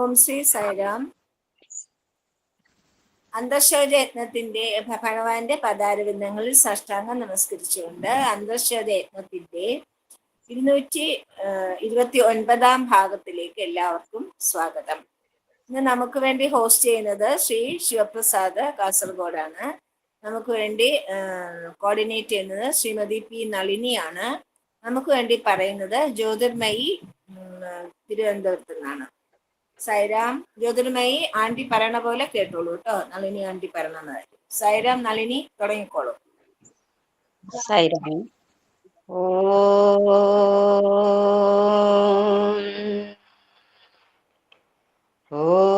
ഓം ശ്രീ സൈറാം അന്തർശോധയജ്ഞത്തിന്റെ ഭഗവാന്റെ പദാരവിന്ദങ്ങളിൽ സാഷ്ടാംഗം നമസ്കരിച്ചുകൊണ്ട് അന്തർശോധയജ്ഞത്തിന്റെ ഇരുന്നൂറ്റി ഇരുപത്തി ഒൻപതാം ഭാഗത്തിലേക്ക് എല്ലാവർക്കും സ്വാഗതം. ഇന്ന് നമുക്ക് വേണ്ടി ഹോസ്റ്റ് ചെയ്യുന്നത് ശ്രീ ശിവപ്രസാദ് കാസർഗോഡാണ്. നമുക്ക് വേണ്ടി കോർഡിനേറ്റ് ചെയ്യുന്നത് ശ്രീമതി പി നളിനിയാണ്. നമുക്ക് വേണ്ടി പറയുന്നത് ജ്യോതിർമയി തിരുവനന്തപുരത്തു നിന്നാണ്. സൈറാം ജ്യോതിർമയി ആന്റി പറയണ പോലെ കേട്ടോളൂ കേട്ടോ നളിനി ആന്റി പറയണതായിരിക്കും സൈറാം നളിനി തുടങ്ങിക്കോളൂ. സൈറാം ഓ. ഓ.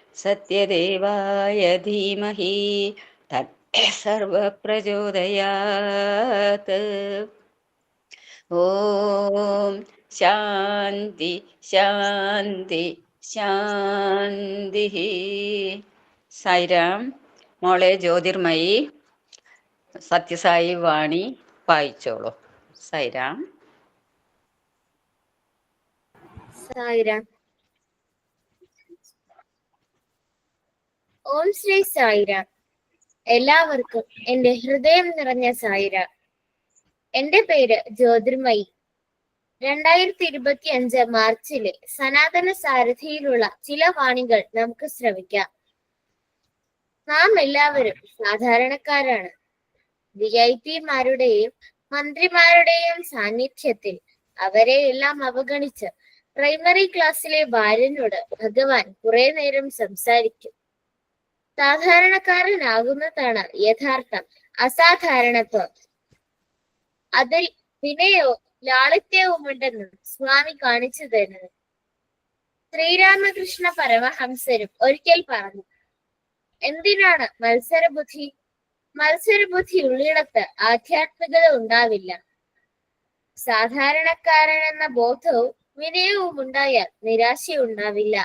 സത്യദേവായ ധീമഹി സർവപ്രചോദയാത് ഓം ശാന്തി ശാന്തി ശാന്തി സൈരാം മോളെ ജ്യോതിർമയി സത്യസായി വാണി വായിച്ചോളൂ. സൈരാം സായിരാം. ഓം ശ്രീ സായിര. എല്ലാവർക്കും എന്റെ ഹൃദയം നിറഞ്ഞ സായിര. എന്റെ പേര് ജ്യോതിർമയി. രണ്ടായിരത്തി ഇരുപത്തി അഞ്ച് മാർച്ചിലെ സനാതന സാരഥിയിലുള്ള ചില വാണികൾ നമുക്ക് ശ്രവിക്കാം നാം എല്ലാവരും സാധാരണക്കാരാണ്. വി ഐ പിമാരുടെയും മന്ത്രിമാരുടെയും സാന്നിധ്യത്തിൽ അവരെ എല്ലാം അവഗണിച്ച് പ്രൈമറി ക്ലാസ്സിലെ ബാലനോട് ഭഗവാൻ കുറെ നേരം സംസാരിക്കും. സാധാരണക്കാരനാകുന്നതാണ് യഥാർത്ഥം. അസാധാരണത്വം. അതിൽ വിനയോ ലാളിത്യവുമുണ്ടെന്നും സ്വാമി കാണിച്ചു തരുന്നത് ശ്രീരാമകൃഷ്ണ പരമഹംസരും ഒരിക്കൽ പറഞ്ഞു എന്തിനാണ് മത്സരബുദ്ധി? മത്സരബുദ്ധി ഉള്ളിടത്ത് ആധ്യാത്മികത ഉണ്ടാവില്ല. സാധാരണക്കാരൻ എന്ന ബോധവും വിനയവും ഉണ്ടായാൽ നിരാശയുണ്ടാവില്ല.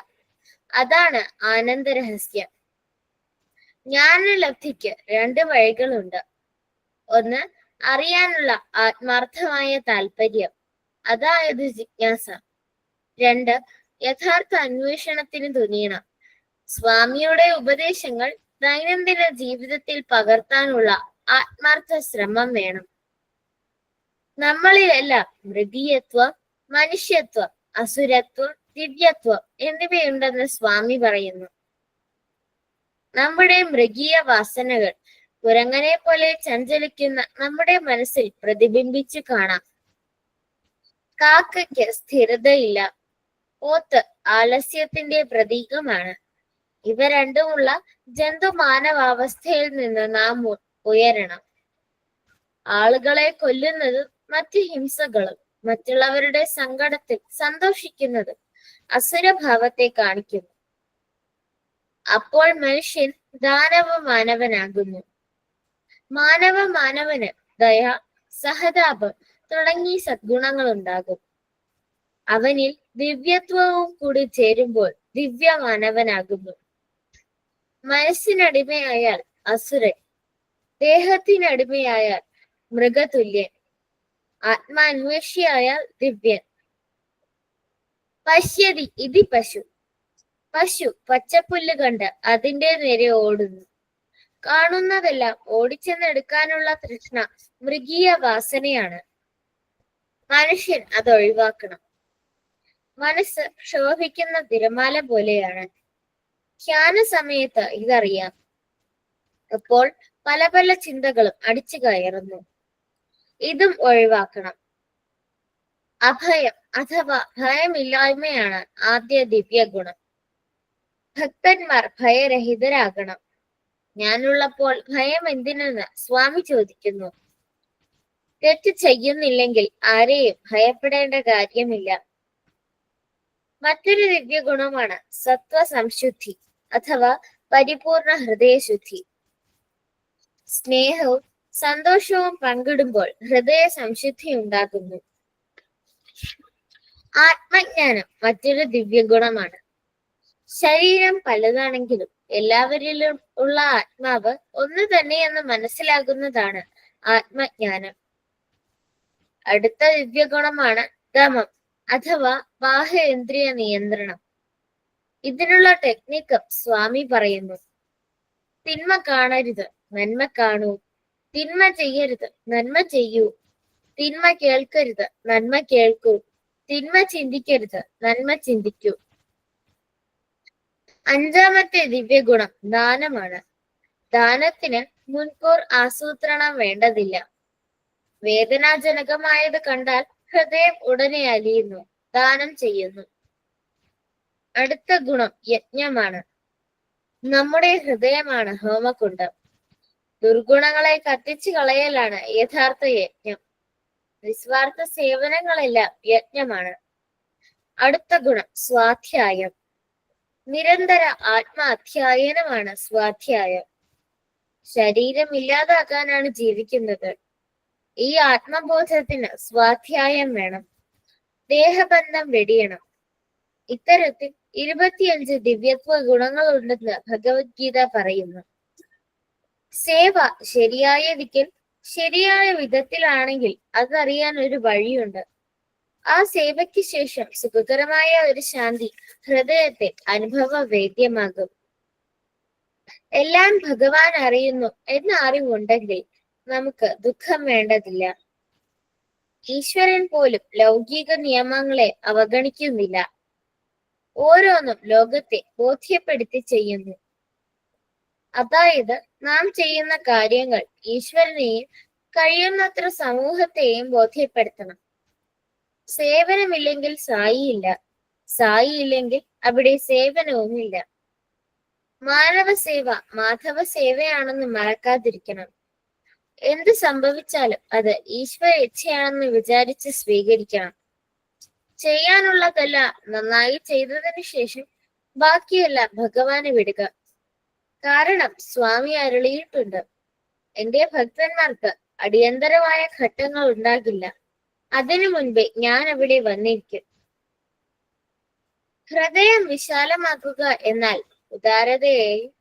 അതാണ് ആനന്ദരഹസ്യം. ജ്ഞാനലബ്ധിക്ക് രണ്ട് വഴികളുണ്ട്. ഒന്ന് അറിയാനുള്ള ആത്മാർത്ഥമായ താല്പര്യം. അതായത് ജിജ്ഞാസ. രണ്ട് യഥാർത്ഥ അന്വേഷണത്തിന് തുനിയണം. സ്വാമിയുടെ ഉപദേശങ്ങൾ ദൈനംദിന ജീവിതത്തിൽ പകർത്താനുള്ള ആത്മാർത്ഥ ശ്രമം വേണം. നമ്മളിലെല്ലാം മൃഗീയത്വം മനുഷ്യത്വം അസുരത്വം ദിവ്യത്വം എന്നിവയുണ്ടെന്ന് സ്വാമി പറയുന്നു. നമ്മുടെ മൃഗീയ വാസനകൾ കുരങ്ങനെ പോലെ ചഞ്ചലിക്കുന്ന നമ്മുടെ മനസ്സിൽ പ്രതിബിംബിച്ചു കാണാം. കാക്കയ്ക്ക് സ്ഥിരതയില്ല. പോത്ത് ആലസ്യത്തിന്റെ പ്രതീകമാണ്. ഇവ രണ്ടുമുള്ള ജന്തു മാനവാവസ്ഥയിൽ നിന്ന് നാം ഉയരണം. ആളുകളെ കൊല്ലുന്നതും മറ്റു ഹിംസകളും മറ്റുള്ളവരുടെ സങ്കടത്തിൽ സന്തോഷിക്കുന്നതും അസുരഭാവത്തെ കാണിക്കുന്നു. അപ്പോൾ മനുഷ്യൻ ദാനവ മാനവനാകുന്നു. മാനവ മാനവന് ദയ സഹതാപം തുടങ്ങി സദ്ഗുണങ്ങൾ ഉണ്ടാകും അവനിൽ ദിവ്യത്വവും കൂടി ചേരുമ്പോൾ ദിവ്യ മാനവനാകുന്നു. മനസ്സിനടിമയായാൽ അസുരൻ ദേഹത്തിനടിമയായാൽ മൃഗതുല്യൻ ആത്മാന്വേഷിയായാൽ ദിവ്യൻ. പശ്യതി ഇതി പശു. പശു പച്ചപ്പുല്ല് കണ്ട് അതിന്റെ നേരെ ഓടുന്നു. കാണുന്നതെല്ലാം ഓടിച്ചെന്നെടുക്കാനുള്ള തൃഷ്ണ മൃഗീയ വാസനയാണ്. മനുഷ്യൻ അത് ഒഴിവാക്കണം. മനസ്സ് ക്ഷോഭിക്കുന്ന തിരമാല പോലെയാണ്. ധ്യാന സമയത്ത് ഇതറിയാം. അപ്പോൾ പല പല ചിന്തകളും അടിച്ചു കയറുന്നു. ഇതും ഒഴിവാക്കണം. അഭയം അഥവാ ഭയമില്ലായ്മയാണ് ആദ്യ ദിവ്യ ഗുണം ഭക്തന്മാർ ഭയരഹിതരാകണം. ഞാനുള്ളപ്പോൾ ഭയം എന്തിനെന്ന് സ്വാമി ചോദിക്കുന്നു. തെറ്റ് ചെയ്യുന്നില്ലെങ്കിൽ ആരെയും ഭയപ്പെടേണ്ട കാര്യമില്ല. മറ്റൊരു ദിവ്യ ഗുണമാണ് സത്വ സംശുദ്ധി അഥവാ പരിപൂർണ ഹൃദയശുദ്ധി. സ്നേഹവും സന്തോഷവും പങ്കിടുമ്പോൾ ഹൃദയ സംശുദ്ധി ഉണ്ടാകുന്നു. ആത്മജ്ഞാനം മറ്റൊരു ദിവ്യ ഗുണമാണ് ശരീരം പലതാണെങ്കിലും എല്ലാവരിലും ഉള്ള ആത്മാവ് ഒന്ന് തന്നെയെന്ന് മനസ്സിലാകുന്നതാണ് ആത്മജ്ഞാനം. അടുത്ത ദിവ്യഗുണമാണ് ദമം അഥവാ ബാഹ്യേന്ദ്രിയ നിയന്ത്രണം. ഇതിനുള്ള ടെക്നിക്ക് സ്വാമി പറയുന്നു. തിന്മ കാണരുത് നന്മ കാണൂ. തിന്മ ചെയ്യരുത് നന്മ ചെയ്യൂ. തിന്മ കേൾക്കരുത് നന്മ കേൾക്കൂ. തിന്മ ചിന്തിക്കരുത് നന്മ ചിന്തിക്കൂ. അഞ്ചാമത്തെ ദിവ്യഗുണം ദാനമാണ്. ദാനത്തിന് മുൻകൂർ ആസൂത്രണം വേണ്ടതില്ല. വേദനാജനകമായത് കണ്ടാൽ ഹൃദയം ഉടനെ അലിയുന്നു ദാനം ചെയ്യുന്നു. അടുത്ത ഗുണം യജ്ഞമാണ്. നമ്മുടെ ഹൃദയമാണ് ഹോമകുണ്ടം. ദുർഗുണങ്ങളെ കത്തിച്ചു കളയലാണ് യഥാർത്ഥ യജ്ഞം. നിസ്വാർത്ഥ സേവനങ്ങളെല്ലാം യജ്ഞമാണ്. അടുത്ത ഗുണം സ്വാധ്യായം. നിരന്തര ആത്മാധ്യായനമാണ് സ്വാധ്യായം. ശരീരം ഇല്ലാതാക്കാനാണ് ജീവിക്കുന്നത്. ഈ ആത്മബോധത്തിന് സ്വാധ്യായം വേണം. ദേഹബന്ധം വെടിയണം. ഇത്തരത്തിൽ ഇരുപത്തിയഞ്ച് ദിവ്യത്വ ഗുണങ്ങളുണ്ടെന്ന് ഭഗവത്ഗീത പറയുന്നു. സേവ ശരിയായ ദിക്കിൽ ശരിയായ വിധത്തിലാണെങ്കിൽ അതറിയാൻ ഒരു വഴിയുണ്ട്. ആ സേവയ്ക്ക് ശേഷം സുഖകരമായ ഒരു ശാന്തി ഹൃദയത്തെ അനുഭവ വേദ്യമാകും എല്ലാം ഭഗവാൻ അറിയുന്നു എന്ന അറിവുണ്ടെങ്കിൽ നമുക്ക് ദുഃഖം വേണ്ടതില്ല. ഈശ്വരൻ പോലും ലൗകിക നിയമങ്ങളെ അവഗണിക്കുന്നില്ല. ഓരോന്നും ലോകത്തെ ബോധ്യപ്പെടുത്തി ചെയ്യുന്നു. അതായത് നാം ചെയ്യുന്ന കാര്യങ്ങൾ ഈശ്വരനെയും കഴിയുന്നത്ര സമൂഹത്തെയും ബോധ്യപ്പെടുത്തണം. സേവനമില്ലെങ്കിൽ സായിയില്ല. സായി ഇല്ലെങ്കിൽ അവിടെ സേവനവുമില്ല. മാനവ സേവ മാധവ സേവയാണെന്ന് മറക്കാതിരിക്കണം. എന്ത് സംഭവിച്ചാലും അത് ഈശ്വര ഇച്ഛയാണെന്ന് വിചാരിച്ച് സ്വീകരിക്കണം. ചെയ്യാനുള്ളതല്ല നന്നായി ചെയ്തതിനു ശേഷം ബാക്കിയെല്ലാം ഭഗവാന് വിടുക. കാരണം സ്വാമി അരുളിയിട്ടുണ്ട്. എന്റെ ഭക്തന്മാർക്ക് അടിയന്തരമായ ഘട്ടങ്ങൾ ഉണ്ടാകില്ല അതിനു മുൻപേ ഞാൻ അവിടെ വന്നിരിക്കും. ഹൃദയം വിശാലമാക്കുക എന്നാൽ ഉദാരതയെയും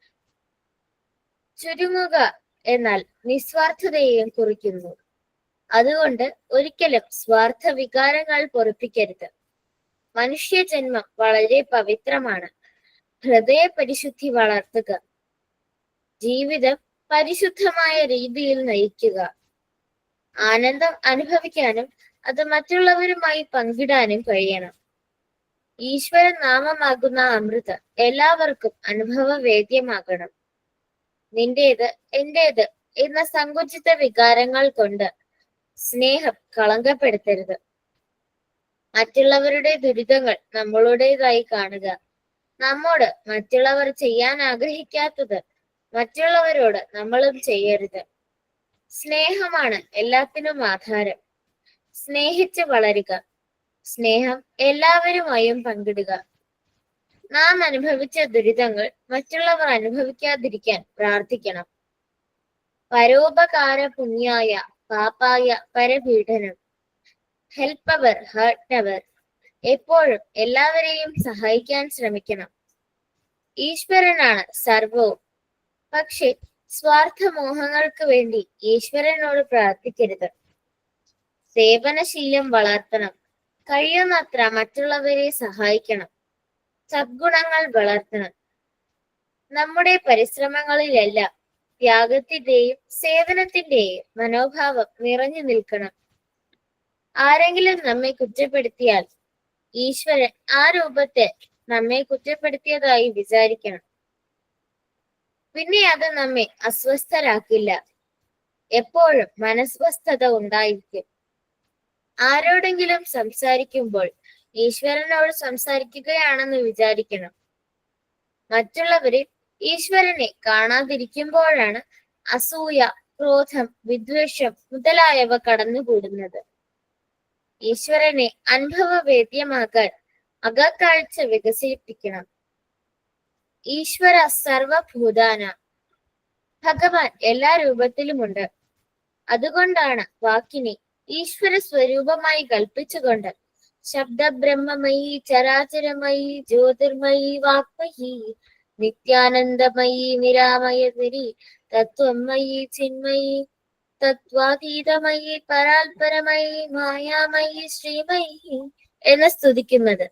ചുരുങ്ങുക എന്നാൽ നിസ്വാർത്ഥതയെയും കുറിക്കുന്നു. അതുകൊണ്ട് ഒരിക്കലും സ്വാർത്ഥ വികാരങ്ങൾ പൊറപ്പിക്കരുത്. മനുഷ്യജന്മം വളരെ പവിത്രമാണ്. ഹൃദയ പരിശുദ്ധി വളർത്തുക. ജീവിതം പരിശുദ്ധമായ രീതിയിൽ നയിക്കുക. ആനന്ദം അനുഭവിക്കാനും അത് മറ്റുള്ളവരുമായി പങ്കിടാനും കഴിയണം. ഈശ്വര നാമമാകുന്ന അമൃത് എല്ലാവർക്കും അനുഭവവേദ്യമാകണം. നിന്റേത് എന്റേത് എന്ന സങ്കുചിത വികാരങ്ങൾ കൊണ്ട് സ്നേഹം കളങ്കപ്പെടുത്തരുത്. മറ്റുള്ളവരുടെ ദുരിതങ്ങൾ നമ്മളുടേതായി കാണുക. നമ്മോട് മറ്റുള്ളവർ ചെയ്യാൻ ആഗ്രഹിക്കാത്തത് മറ്റുള്ളവരോട് നമ്മളും ചെയ്യരുത്. സ്നേഹമാണ് എല്ലാത്തിനും ആധാരം. സ്നേഹിച്ച് വളരുക. സ്നേഹം എല്ലാവരുമായും പങ്കിടുക. നാം അനുഭവിച്ച ദുരിതങ്ങൾ മറ്റുള്ളവർ അനുഭവിക്കാതിരിക്കാൻ പ്രാർത്ഥിക്കണം. പരോപകാര പുണ്യായ പാപ്പായ പരപീഡനം. ഹർട്ട് അവർ എപ്പോഴും എല്ലാവരെയും സഹായിക്കാൻ ശ്രമിക്കണം. ഈശ്വരനാണ് സർവോ പക്ഷെ സ്വാർത്ഥ മോഹങ്ങൾക്ക് വേണ്ടി ഈശ്വരനോട് പ്രാർത്ഥിക്കരുത്. സേവനശീലം വളർത്തണം. കഴിയുന്നത്ര മറ്റുള്ളവരെ സഹായിക്കണം. സദ്ഗുണങ്ങൾ വളർത്തണം. നമ്മുടെ പരിശ്രമങ്ങളിലെല്ലാം ത്യാഗത്തിന്റെയും സേവനത്തിന്റെയും മനോഭാവം നിറഞ്ഞു നിൽക്കണം. ആരെങ്കിലും നമ്മെ കുറ്റപ്പെടുത്തിയാൽ ഈശ്വരൻ ആ രൂപത്തെ നമ്മെ കുറ്റപ്പെടുത്തിയതായി വിചാരിക്കണം. പിന്നെ അത് നമ്മെ അസ്വസ്ഥരാക്കില്ല. എപ്പോഴും മനസ്വസ്ഥത ഉണ്ടായിരിക്കും. ആരോടെങ്കിലും സംസാരിക്കുമ്പോൾ ഈശ്വരനോട് സംസാരിക്കുകയാണെന്ന് വിചാരിക്കണം. മറ്റുള്ളവരെ ഈശ്വരനെ കാണാതിരിക്കുമ്പോഴാണ് അസൂയ ക്രോധം വിദ്വേഷം മുതലായവ കടന്നുകൂടുന്നത്. ഈശ്വരനെ അനുഭവവേദ്യമാകാൻ അകക്കാഴ്ച വികസിപ്പിക്കണം. ഈശ്വര സർവഭൂതാന. ഭഗവാൻ എല്ലാ രൂപത്തിലുമുണ്ട്. അതുകൊണ്ടാണ് വാക്കിനെ ഈശ്വര സ്വരൂപമായി കൽപ്പിച്ചുകൊണ്ട് ശബ്ദബ്രഹ്മമയി ചരാചരമയി ജ്യോതിർമയി വാക്മയി നിത്യാനന്ദമയി നിരാമയതിരി തത്വമയി ചിന്മയി തത്വാതീതമയി പരാൽപരമയി മായാമയി ശ്രീമയി എന്ന് സ്തുതിക്കുന്നത്.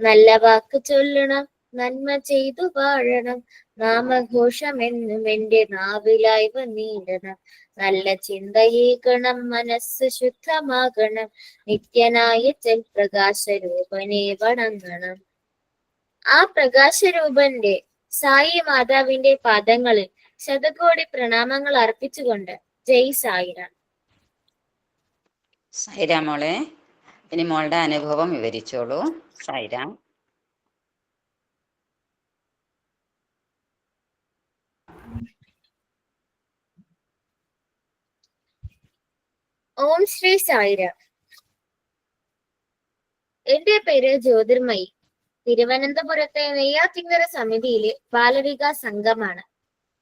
നല്ല വാക്ക് ചൊല്ലണം നന്മ ചെയ്തു വാഴണം നാമഘോഷമെന്നും എന്റെ നാവിലായി വന്നിടണം നല്ല ചിന്തയേകണം മനസ്സ് ശുദ്ധമാകണം. നിത്യനായ ചെൽ വണങ്ങണം. ആ പ്രകാശരൂപന്റെ സായി മാതാവിന്റെ പാദങ്ങളിൽ ശതകോടി പ്രണാമങ്ങൾ അർപ്പിച്ചുകൊണ്ട് ജയ് സായിരാം സായിരാമോളെ മോളെ ഇനി മോളുടെ അനുഭവം വിവരിച്ചോളൂ. സൈരാം ഓം ശ്രീ സായിരാം. എന്റെ പേര് ജ്യോതിർമയി. തിരുവനന്തപുരത്തെ നെയ്യാറ്റിങ്കര സമിതിയിലെ ബാലവികാസ് സംഘമാണ്.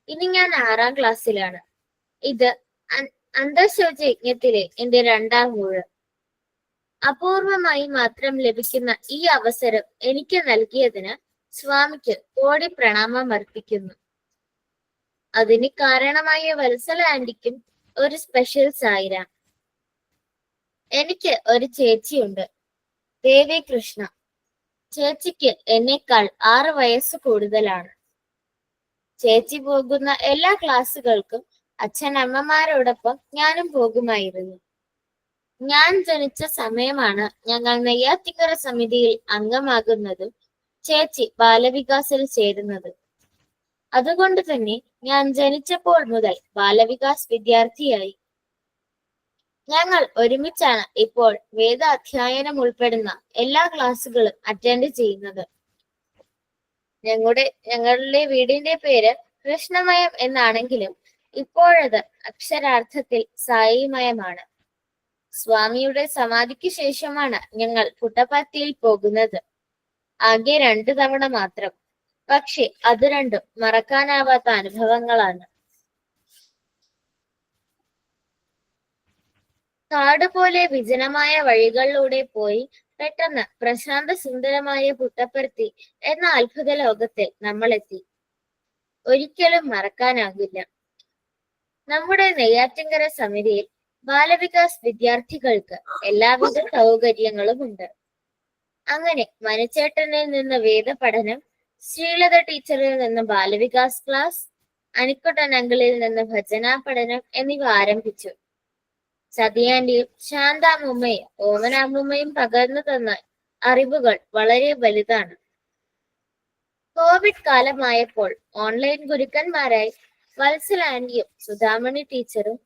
ഇനി ഞാൻ ആറാം ക്ലാസ്സിലാണ്. ഇത് അന്തശോചയജ്ഞത്തിലെ എന്റെ രണ്ടാം ഊഴ്. അപൂർവമായി മാത്രം ലഭിക്കുന്ന ഈ അവസരം എനിക്ക് നൽകിയതിന് സ്വാമിക്ക് കോടി പ്രണാമം അർപ്പിക്കുന്നു. അതിന് കാരണമായ വത്സല ആന്റിക്കും ഒരു സ്പെഷ്യൽ സായിരാം. എനിക്ക് ഒരു ചേച്ചിയുണ്ട്. ദേവി കൃഷ്ണ ചേച്ചിക്ക് എന്നേക്കാൾ ആറ് വയസ്സ് കൂടുതലാണ്. ചേച്ചി പോകുന്ന എല്ലാ ക്ലാസ്സുകൾക്കും അച്ഛൻ അമ്മമാരോടൊപ്പം ഞാനും പോകുമായിരുന്നു. ഞാൻ ജനിച്ച സമയമാണ് ഞങ്ങൾ നെയ്യാറ്റിക്കര സമിതിയിൽ അംഗമാകുന്നതും ചേച്ചി ബാലവികാസിൽ ചേരുന്നത്. അതുകൊണ്ട് തന്നെ ഞാൻ ജനിച്ചപ്പോൾ മുതൽ ബാലവികാസ് വിദ്യാർത്ഥിയായി. ഞങ്ങൾ ഒരുമിച്ചാണ് ഇപ്പോൾ വേദാധ്യയനം ഉൾപ്പെടുന്ന എല്ലാ ക്ലാസ്സുകളും അറ്റൻഡ് ചെയ്യുന്നത്. ഞങ്ങളുടെ ഞങ്ങളുടെ വീടിന്റെ പേര് കൃഷ്ണമയം എന്നാണെങ്കിലും ഇപ്പോഴത് അക്ഷരാർത്ഥത്തിൽ സായിമയമാണ്. സ്വാമിയുടെ സമാധിക്ക് ശേഷമാണ് ഞങ്ങൾ പുട്ടപ്പത്തിയിൽ പോകുന്നത്. ആകെ രണ്ടു തവണ മാത്രം. പക്ഷെ അത് രണ്ടും മറക്കാനാവാത്ത അനുഭവങ്ങളാണ്. കാട് പോലെ വിജനമായ വഴികളിലൂടെ പോയി പെട്ടെന്ന് പ്രശാന്ത സുന്ദരമായ പുട്ടപ്പരുത്തി എന്ന അത്ഭുത ലോകത്തിൽ നമ്മൾ എത്തി ഒരിക്കലും മറക്കാനാകില്ല. നമ്മുടെ നെയ്യാറ്റിങ്കര സമിതിയിൽ ബാലവികാസ് വിദ്യാർത്ഥികൾക്ക് എല്ലാവിധ സൗകര്യങ്ങളും ഉണ്ട്. അങ്ങനെ മനുച്ചേട്ടനിൽ നിന്ന് വേദപഠനം ശ്രീലത ടീച്ചറിൽ നിന്ന് ബാലവികാസ് ക്ലാസ് അനിക്കുട്ടൻ അങ്കിളിൽ നിന്ന് ഭജനാ പഠനം എന്നിവ ആരംഭിച്ചു. സതിയാന്റിയും ശാന്താമുമ്മയും ഓമനാമുമ്മയും പകർന്നു തന്ന അറിവുകൾ വളരെ വലുതാണ്. കോവിഡ് കാലമായപ്പോൾ ഓൺലൈൻ ഗുരുക്കന്മാരായി വത്സല ആന്റിയും സുധാമണി ടീച്ചറും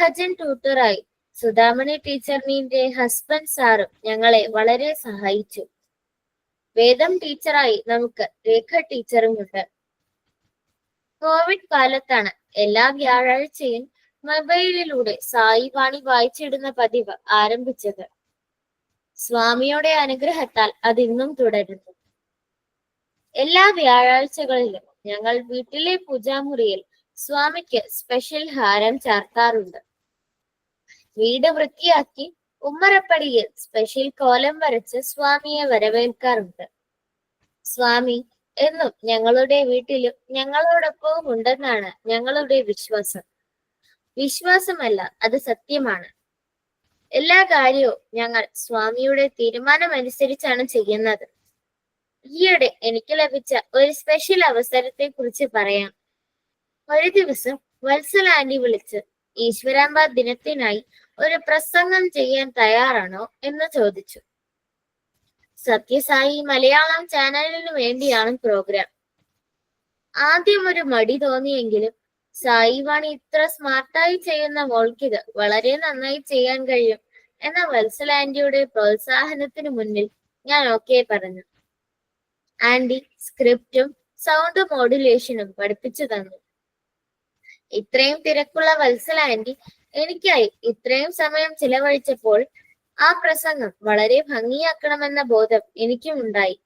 ഭജൻ ട്യൂട്ടറായി സുധാമണി ടീച്ചറിന്റെ ഹസ്ബൻഡ് സാറും ഞങ്ങളെ വളരെ സഹായിച്ചു. വേദം ടീച്ചറായി നമുക്ക് രേഖ ടീച്ചറും ഉണ്ട്. കോവിഡ് കാലത്താണ് എല്ലാ വ്യാഴാഴ്ചയും മൊബൈലിലൂടെ സായി വാണി വായിച്ചിടുന്ന പതിവ് ആരംഭിച്ചത്. സ്വാമിയുടെ അനുഗ്രഹത്താൽ അതിന്നും തുടരുന്നു. എല്ലാ വ്യാഴാഴ്ചകളിലും ഞങ്ങൾ വീട്ടിലെ പൂജാമുറിയിൽ സ്വാമിക്ക് സ്പെഷ്യൽ ഹാരം ചാർത്താറുണ്ട്. വീട് വൃത്തിയാക്കി ഉമ്മറപ്പടിയിൽ സ്പെഷ്യൽ കോലം വരച്ച് സ്വാമിയെ വരവേൽക്കാറുണ്ട്. സ്വാമി എന്നും ഞങ്ങളുടെ വീട്ടിലും ഞങ്ങളോടൊപ്പവും ഉണ്ടെന്നാണ് ഞങ്ങളുടെ വിശ്വാസം. വിശ്വാസമല്ല അത് സത്യമാണ്. എല്ലാ കാര്യവും ഞങ്ങൾ സ്വാമിയുടെ തീരുമാനമനുസരിച്ചാണ് ചെയ്യുന്നത്. ഈയിടെ എനിക്ക് ലഭിച്ച ഒരു സ്പെഷ്യൽ അവസരത്തെ കുറിച്ച് പറയാം. ഒരു ദിവസം വത്സല ആന്റി വിളിച്ച് ഈശ്വരാംബ ദിനത്തിനായി ഒരു പ്രസംഗം ചെയ്യാൻ തയ്യാറാണോ? എന്ന് ചോദിച്ചു. സത്യസായി മലയാളം ചാനലിനു വേണ്ടിയാണ് പ്രോഗ്രാം ആദ്യം ഒരു മടി തോന്നിയെങ്കിലും സായി വാണി ഇത്ര സ്മാർട്ടായി ചെയ്യുന്ന മോൾക്കിത് വളരെ നന്നായി ചെയ്യാൻ കഴിയും എന്ന വത്സല ആന്റിയുടെ പ്രോത്സാഹനത്തിന് മുന്നിൽ ഞാൻ ഓക്കെ പറഞ്ഞു. ആൻഡി സ്ക്രിപ്റ്റും സൗണ്ട് മോഡുലേഷനും പഠിപ്പിച്ചു തന്നു. ഇത്രയും തിരക്കുള്ള വത്സല ആന്റി എനിക്കായി ഇത്രയും സമയം ചിലവഴിച്ചപ്പോൾ ആ പ്രസംഗം വളരെ ഭംഗിയാക്കണമെന്ന ബോധം എനിക്കും ഉണ്ടായി.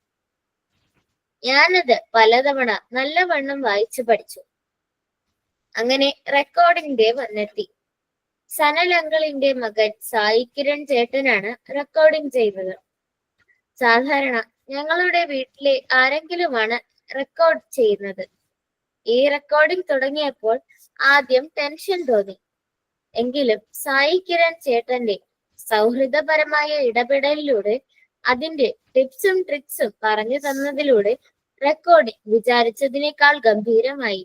ഞാനത് പലതവണ നല്ലവണ്ണം വായിച്ചു പഠിച്ചു. അങ്ങനെ റെക്കോർഡിംഗ് ഡേ വന്നെത്തി. സനൽ അങ്കിളിന്റെ മകൻ സായി കിരൺ ചേട്ടനാണ് റെക്കോർഡിംഗ് ചെയ്തത്. സാധാരണ ഞങ്ങളുടെ വീട്ടിലെ ആരെങ്കിലുമാണ് റെക്കോർഡ് ചെയ്യുന്നത്. ഈ റെക്കോർഡിംഗ് തുടങ്ങിയപ്പോൾ ആദ്യം ടെൻഷൻ തോന്നി. എങ്കിലും സായി കിരൺ ചേട്ടന്റെ സൗഹൃദപരമായ ഇടപെടലിലൂടെ അതിന്റെ ടിപ്സും ട്രിക്സും പറഞ്ഞു തന്നതിലൂടെ റെക്കോർഡിംഗ് വിചാരിച്ചതിനേക്കാൾ ഗംഭീരമായി.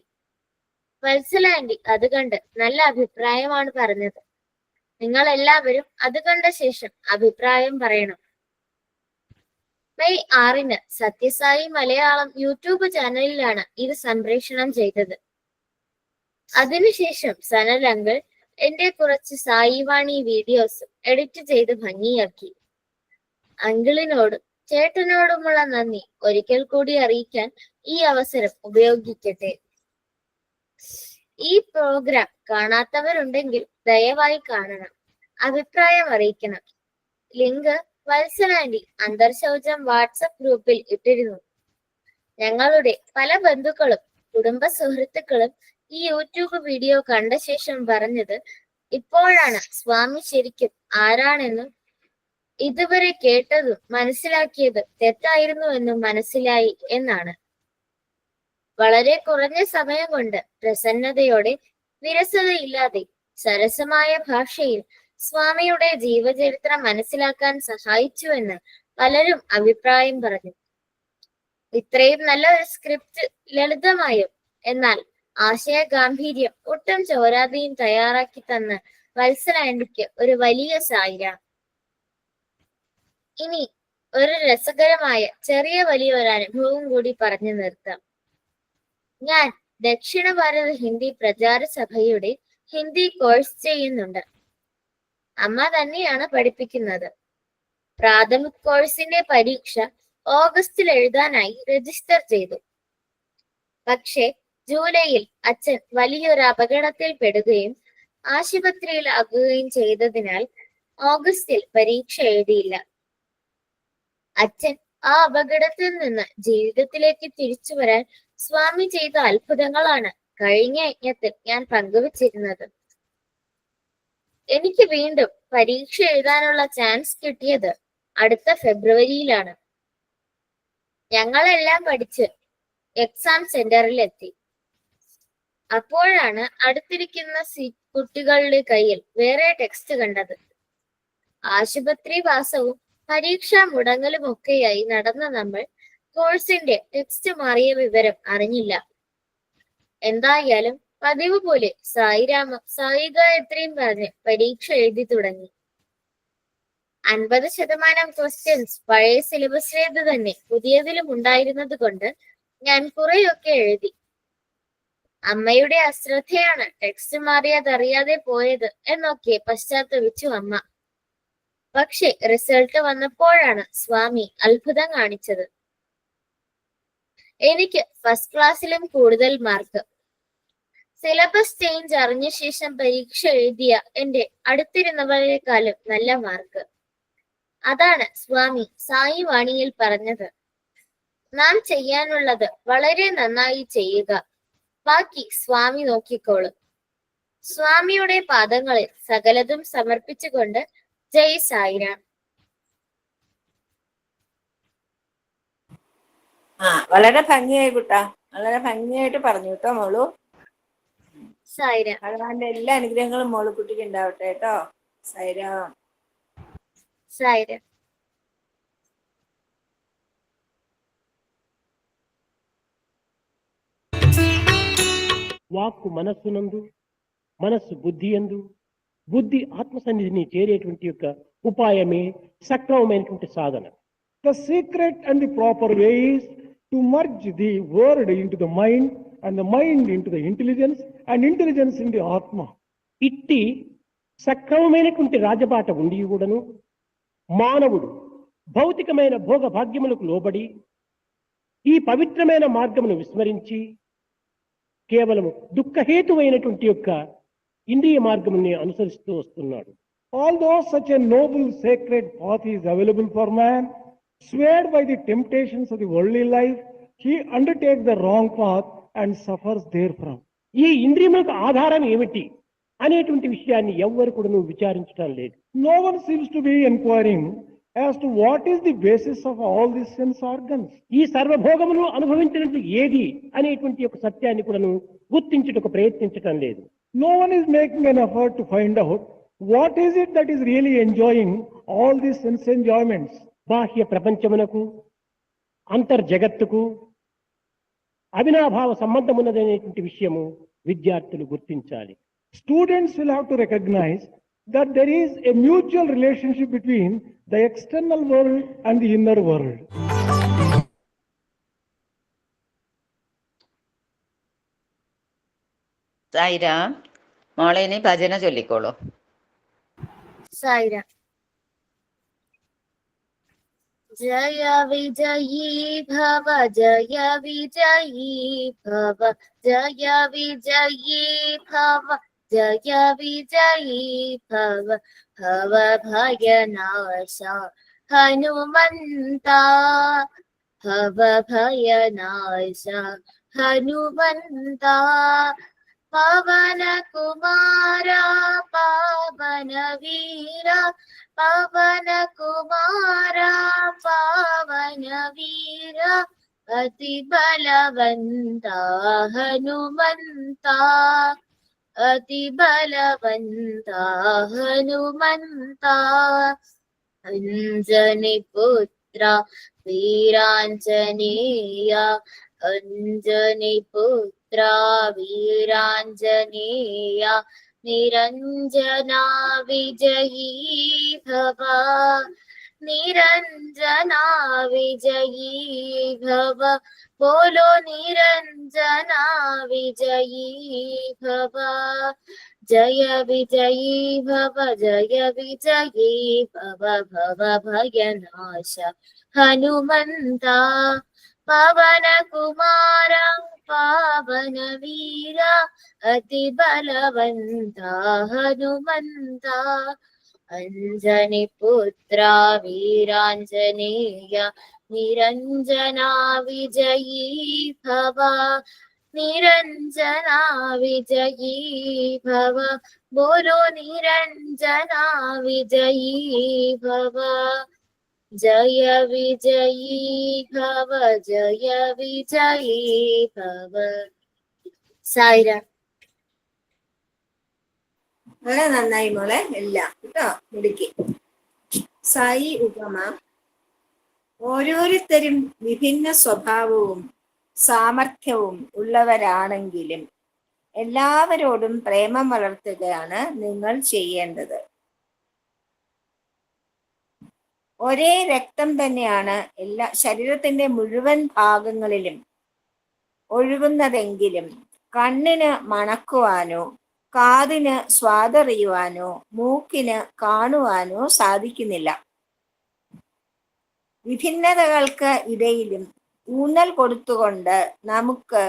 വത്സല ആന്റി അത് കണ്ട് നല്ല അഭിപ്രായമാണ് പറഞ്ഞത്. നിങ്ങൾ എല്ലാവരും അത് കണ്ട ശേഷം അഭിപ്രായം പറയണം. മെയ് ആറിന് സത്യസായി മലയാളം യൂട്യൂബ് ചാനലിലാണ് ഇത് സംപ്രേഷണം ചെയ്തത്. അതിനുശേഷം സനൽ അങ്കിൾ എന്റെ കുറച്ച് സായിവാണി വീഡിയോസ് എഡിറ്റ് ചെയ്ത് ഭംഗിയാക്കി. അങ്കിളിനോടും ചേട്ടനോടുമുള്ള നന്ദി. ഒരിക്കൽ കൂടി അറിയിക്കാൻ ഈ അവസരം ഉപയോഗിക്കട്ടെ. ഈ പ്രോഗ്രാം കാണാത്തവരുണ്ടെങ്കിൽ ദയവായി കാണണം. അഭിപ്രായം അറിയിക്കണം. ലിങ്ക് വത്സലാൻഡി അന്തർശൗചം വാട്സപ്പ് ഗ്രൂപ്പിൽ ഇട്ടിരുന്നു. ഞങ്ങളുടെ പല ബന്ധുക്കളും കുടുംബ സുഹൃത്തുക്കളും ഈ യൂട്യൂബ് വീഡിയോ കണ്ട ശേഷം പറഞ്ഞത് ഇപ്പോഴാണ് സ്വാമി ശരിക്കും ആരാണെന്നും ഇതുവരെ കേട്ടതും മനസ്സിലാക്കിയത് തെറ്റായിരുന്നു തെറ്റായിരുന്നുവെന്നും മനസ്സിലായി എന്നാണ്. വളരെ കുറഞ്ഞ സമയം കൊണ്ട് പ്രസന്നതയോടെ വിരസതയില്ലാതെ സരസമായ ഭാഷയിൽ സ്വാമിയുടെ ജീവചരിത്രം മനസ്സിലാക്കാൻ സഹായിച്ചുവെന്ന് പലരും അഭിപ്രായം പറഞ്ഞു. ഇത്രയും നല്ല ഒരു സ്ക്രിപ്റ്റ് ലളിതമായും എന്നാൽ ആശയ ഗാംഭീര്യം ഒട്ടും ചോരാതെയും തയ്യാറാക്കി തന്ന വത്സലാൻഡിക്ക് ഒരു വലിയ സായിര. ഇനി ഒരു രസകരമായ ചെറിയ വലിയ ഒരു കൂടി പറഞ്ഞു നിർത്താം. ഞാൻ ദക്ഷിണ ഭാരത ഹിന്ദി പ്രചാര സഭയുടെ ഹിന്ദി കോഴ്സ് ചെയ്യുന്നുണ്ട്. അമ്മ തന്നെയാണ് പഠിപ്പിക്കുന്നത്. പ്രാഥമിക കോഴ്സിന്റെ പരീക്ഷ ഓഗസ്റ്റിൽ എഴുതാനായി രജിസ്റ്റർ ചെയ്തു. പക്ഷേ ജൂലൈയിൽ അച്ഛൻ വലിയൊരു അപകടത്തിൽ പെടുകയും ആശുപത്രിയിൽ ആശുപത്രിയിലാകുകയും ചെയ്തതിനാൽ ഓഗസ്റ്റിൽ പരീക്ഷ എഴുതിയില്ല. അച്ഛൻ ആ അപകടത്തിൽ നിന്ന് ജീവിതത്തിലേക്ക് തിരിച്ചു വരാൻ സ്വാമി ചെയ്ത അത്ഭുതങ്ങളാണ് കഴിഞ്ഞ യജ്ഞത്തിൽ ഞാൻ പങ്കുവച്ചിരുന്നത്. എനിക്ക് വീണ്ടും പരീക്ഷ എഴുതാനുള്ള ചാൻസ് കിട്ടിയത് അടുത്ത ഫെബ്രുവരിയിലാണ്. ഞങ്ങളെല്ലാം പഠിച്ച് എക്സാം സെന്ററിൽ എത്തി അപ്പോഴാണ് അടുത്തിരിക്കുന്ന കുട്ടികളുടെ കയ്യിൽ വേറെ ടെക്സ്റ്റ് കണ്ടത്. ആശുപത്രി വാസവും പരീക്ഷാ മുടങ്ങലും ഒക്കെയായി നടന്ന നമ്മൾ കോഴ്സിന്റെ ടെക്സ്റ്റ് മാറിയ വിവരം അറിഞ്ഞില്ല. എന്തായാലും പതിവ് പോലെ സായിരാമ സായി ഗായത്രിയും പറഞ്ഞ് പരീക്ഷ എഴുതി തുടങ്ങി. അൻപത് ശതമാനം ക്വസ്റ്റ്യൻസ് പഴയ സിലബസിലേത് തന്നെ പുതിയതിലും ഉണ്ടായിരുന്നത് കൊണ്ട് ഞാൻ കുറെയൊക്കെ എഴുതി. അമ്മയുടെ അശ്രദ്ധയാണ് ടെക്സ്റ്റ് മാറിയതറിയാതെ പോയത് എന്നൊക്കെ പശ്ചാത്തപിച്ചു അമ്മ. പക്ഷെ റിസൾട്ട് വന്നപ്പോഴാണ് സ്വാമി അത്ഭുതം കാണിച്ചത്. എനിക്ക് ഫസ്റ്റ് ക്ലാസ്സിലും കൂടുതൽ മാർക്ക് സിലബസ് ചേഞ്ച് അറിഞ്ഞ ശേഷം പരീക്ഷ എഴുതിയ എന്റെ അടുത്തിരുന്നവരെക്കാളും നല്ല മാർക്ക് അതാണ് സ്വാമി സായി വാണിയിൽ പറഞ്ഞത്. നാം ചെയ്യാനുള്ളത് വളരെ നന്നായി ചെയ്യുക. ബാക്കി സ്വാമി നോക്കിക്കോളും. സ്വാമിയുടെ പാദങ്ങളിൽ സകലതും സമർപ്പിച്ചുകൊണ്ട് ജയ് സായിരാം. ആ വളരെ ഭംഗിയായി കുട്ടാ വളരെ ഭംഗിയായിട്ട് പറഞ്ഞു കേട്ടോ മോളു സായിരാം ഭഗവാന്റെ എല്ലാ അനുഗ്രഹങ്ങളും മോള് കുട്ടിക്ക് ഉണ്ടാവട്ടെ കേട്ടോ സൈരാം സായിരാം వాక్కు మనస్సునందు మనస్సు బుద్ధి ఎందు బుద్ధి ఆత్మ సన్నిధిని చేరేటువంటి యొక్క ఉపాయమే సక్రమమైనటువంటి సాధన The secret and the proper way is to merge the word into the mind and mind mind into the intelligence and intelligence in the Atma. ఇట్టి సక్రమమైనటువంటి రాజబాట ఉండి కూడాను మానవుడు భౌతికమైన భోగ భాగ్యములకు లోబడి ఈ పవిత్రమైన మార్గమును విస్మరించి కేవలము దుఃఖహేతువైనటువంటి యొక్క ఇంద్రియ మార్గముని అనుసరిస్తూ వస్తున్నాడు although such a noble sacred path is available for man swayed by the temptations of the worldly life, he undertakes the wrong path and suffers therefrom. ఈ ఇంద్రియములకు ఆధారం ఏమిటి అనేటువంటి విషయాన్ని ఎవ్వరు కూడా నువ్వు విచారించడం లేదు. No one seems to be enquiring as to what is the basis of all the sense organs ఈ సర్వభోగమును అనుభవించినట్లు ఏది అనేటువంటి యొక్క సత్యాన్ని కూడా నువ్వు గుర్తించుటకు ప్రయత్నించటం లేదు. No one is making an effort to find out what is it that is really enjoying all the sense enjoyments బాహ్య ప్రపంచమునకు అంతర్జగత్తుకు అవినాభావ సంబంధం ఉన్నదనేటువంటి విషయము విద్యార్థులు గుర్తించాలి Students will have to recognize that there is a mutual relationship between the external world and the inner world. Sai Ram മോളെ ഇനി ഭജന ചൊല്ലിക്കോളൂ സായിര ജയ വിജയീ ഭവ ജയ വിജയീ ഭവ ജയ വിജയീ ഭവ ജയ വിജയീ ഭവ ഭവ ഭയനാശ ഹനുമന്ത ഭവ ഭയനാശ ഹനുമന്ത പവന കുമാര പാവന വീര പവന കുമാര वीर अति बलवन्ता हनुमन्ता। अति बलवन्ता हनुमन्ता। अञ्जनिपुत्र वीराञ्जनेय अञ्जनिपुत्र वीराञ्जनेय निरञ्जना विजयी भव। निरञ्जना विजयी भव बोलो निरञ्जना विजयी भव जय विजयी भव जय विजयी भव भव भयनाश हनुमन्ता वीरा, अति अतिबलवन्ता हनुमन्ता അഞ്ജനിപുത്ര വീരാഞ്ജനേയ നിരഞ്ജന വിജയീ ഭവ നിരഞ്ജന വിജയീ ഭവ ബോലോ നിരഞ്ജന വിജയീ ഭവ ജയ വിജയീ ഭവ ജയ വിജയീ ഭവ സായിരാം. വളരെ നന്നായി മോളെ. എല്ലാം. കേട്ടോ? മിടുക്കി. സായി ഉപമ. ഓരോരുത്തരും വിഭിന്ന സ്വഭാവവും സാമർഥ്യവും ഉള്ളവരാണെങ്കിലും എല്ലാവരോടും പ്രേമം വളർത്തുകയാണ് നിങ്ങൾ ചെയ്യേണ്ടത്. ഒരേ രക്തം തന്നെയാണ് എല്ലാ ശരീരത്തിന്റെ മുഴുവൻ ഭാഗങ്ങളിലും ഒഴുകുന്നതെങ്കിലും കണ്ണിന് മണക്കുവാനോ കാതിന് സ്വാദറിയുവാനോ മൂക്കിന് കാണുവാനോ സാധിക്കുന്നില്ല. വിഭിന്നതകൾക്ക് ഇടയിലും ഊന്നൽ കൊടുത്തുകൊണ്ട് നമുക്ക്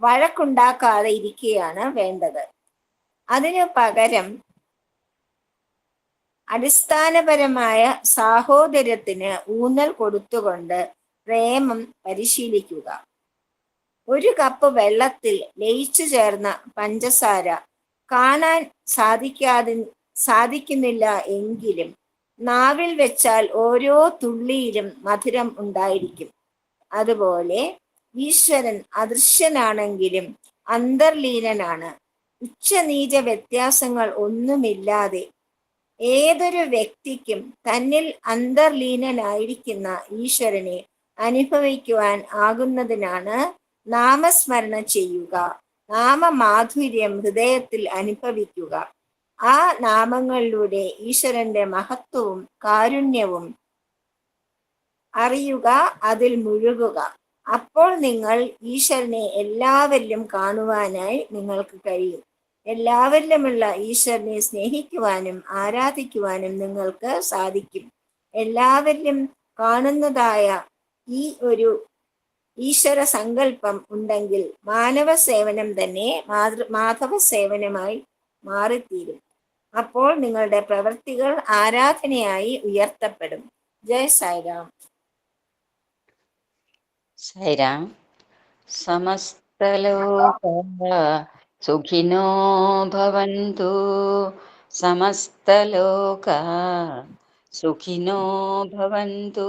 വഴക്കുണ്ടാക്കാതെ ഇരിക്കുകയാണ് വേണ്ടത്. അതിനു പകരം അടിസ്ഥാനപരമായ സാഹോദര്യത്തിന് ഊന്നൽ കൊടുത്തുകൊണ്ട് പ്രേമം പരിശീലിക്കുക. ഒരു കപ്പ് വെള്ളത്തിൽ ലയിച്ചു ചേർന്ന പഞ്ചസാര കാണാൻ സാധിക്കാതി സാധിക്കുന്നില്ല എങ്കിലും നാവിൽ വെച്ചാൽ ഓരോ തുള്ളിയിലും മധുരം ഉണ്ടായിരിക്കും. അതുപോലെ ഈശ്വരൻ അദൃശ്യനാണെങ്കിലും അന്തർലീനനാണ്. ഉച്ചനീച വ്യത്യാസങ്ങൾ ഒന്നുമില്ലാതെ ഏതൊരു വ്യക്തിക്കും തന്നിൽ അന്തർലീനനായിരിക്കുന്ന ഈശ്വരനെ അനുഭവിക്കുവാൻ ആകുന്നതിനാണ് നാമസ്മരണ ചെയ്യുക. നാമമാധുര്യം ഹൃദയത്തിൽ അനുഭവിക്കുക. ആ നാമങ്ങളിലൂടെ ഈശ്വരന്റെ മഹത്വവും കാരുണ്യവും അറിയുക അതിൽ മുഴുകുക. അപ്പോൾ നിങ്ങൾ ഈശ്വരനെ എല്ലാവരിലും കാണുവാനായി നിങ്ങൾക്ക് കഴിയും. എല്ലാവരിലുമുള്ള ഈശ്വരനെ സ്നേഹിക്കുവാനും ആരാധിക്കുവാനും നിങ്ങൾക്ക് സാധിക്കും. എല്ലാവരിലും കാണുന്നതായ ഈ ഒരു ഈശ്വര സങ്കല്പം ഉണ്ടെങ്കിൽ മാനവ സേവനം തന്നെ മാതൃ മാധവ സേവനമായി മാറിത്തീരും. അപ്പോൾ നിങ്ങളുടെ പ്രവൃത്തികൾ ആരാധനയായി ഉയർത്തപ്പെടും. ജയ സായിരാം സായിരാം സമസ്തലോക സുഖിനോ ഭവന്തു. സമസ്തലോക സുഖിനോ ഭവന്തു.